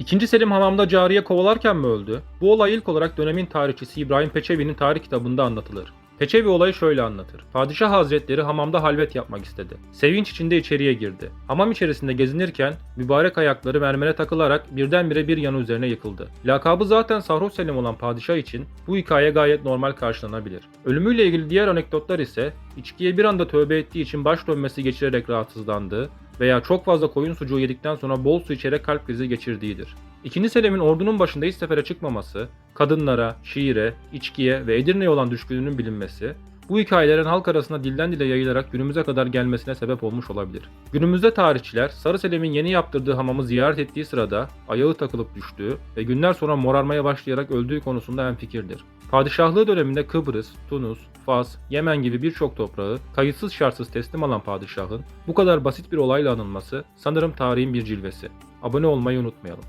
İkinci Selim hamamda cariye kovalarken mi öldü? Bu olay ilk olarak dönemin tarihçisi İbrahim Peçevi'nin tarih kitabında anlatılır. Peçevi olayı şöyle anlatır. Padişah Hazretleri hamamda halvet yapmak istedi. Sevinç içinde içeriye girdi. Hamam içerisinde gezinirken mübarek ayakları mermere takılarak birdenbire bir yanı üzerine yıkıldı. Lakabı zaten Sarhoş Selim olan padişah için bu hikaye gayet normal karşılanabilir. Ölümüyle ilgili diğer anekdotlar ise içkiye bir anda tövbe ettiği için baş dönmesi geçirerek rahatsızlandığı veya çok fazla koyun sucuğu yedikten sonra bol su içerek kalp krizi geçirdiğidir. İkinci Selim'in ordunun başında hiç sefere çıkmaması, kadınlara, şiire, içkiye ve Edirne'ye olan düşkünlüğünün bilinmesi, bu hikayelerin halk arasında dilden dile yayılarak günümüze kadar gelmesine sebep olmuş olabilir. Günümüzde tarihçiler Sarı Selim'in yeni yaptırdığı hamamı ziyaret ettiği sırada ayağı takılıp düştüğü ve günler sonra morarmaya başlayarak öldüğü konusunda hemfikirdir. Padişahlığı döneminde Kıbrıs, Tunus, Fas, Yemen gibi birçok toprağı kayıtsız şartsız teslim alan padişahın bu kadar basit bir olayla anılması sanırım tarihin bir cilvesi. Abone olmayı unutmayalım.